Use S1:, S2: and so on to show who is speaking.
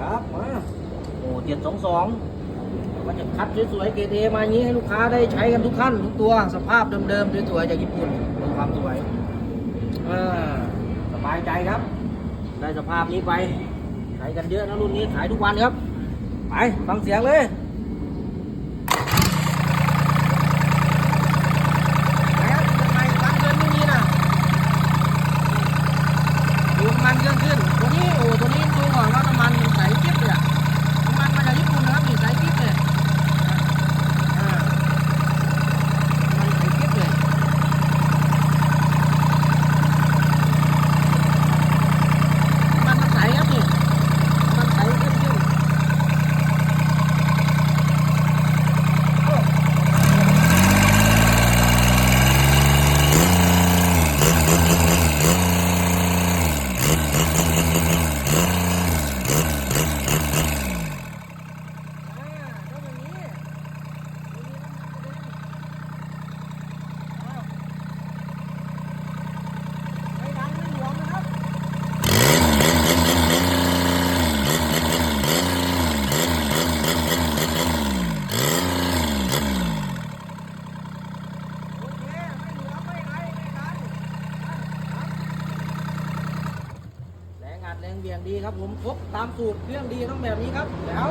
S1: ครับมาโอ้เจ็ดสองสองมันจะคัดสวยๆเกรดเอมาอย่างนี้ให้ลูกค้าได้ใช้กันทุกขั้นทุกตัวสภาพเดิมๆสวยๆจากญี่ปุ่นดูความสวยสบายใจครับ ได้สภาพนี้ไป ใช้กันเยอะนะรุ่นนี้ขายทุกวันครับ ไปฟังเสียงเลยแล้วยังไงฟังเกินไม่มีนะดูน้ำมันเครื่องขึ้น ตัวนี้โอ้ตัวนี้ดูก่อนว่าน้ำมันมันใสกิ๊บเลยอะน้ำมันมาจากญี่ปุ่นนะครับนี่ใสกิ๊บเลยอ่ามันใสกิ๊บเลย มันมันใสครับนี่มันใสขึ้นขึ้นโอ้อ่าต้องอย่างนี้อย่างนี้ต้องกระเด็นอ้าวไม่ดังไม่หลวมนะครับ โอเค ไม่เหลือไม่ไรไม่ทัน แรงอัดแรงเบี่ยงดีครับผมครบตามสูตรเครื่องดีต้องแบบนี้ครับแล้ว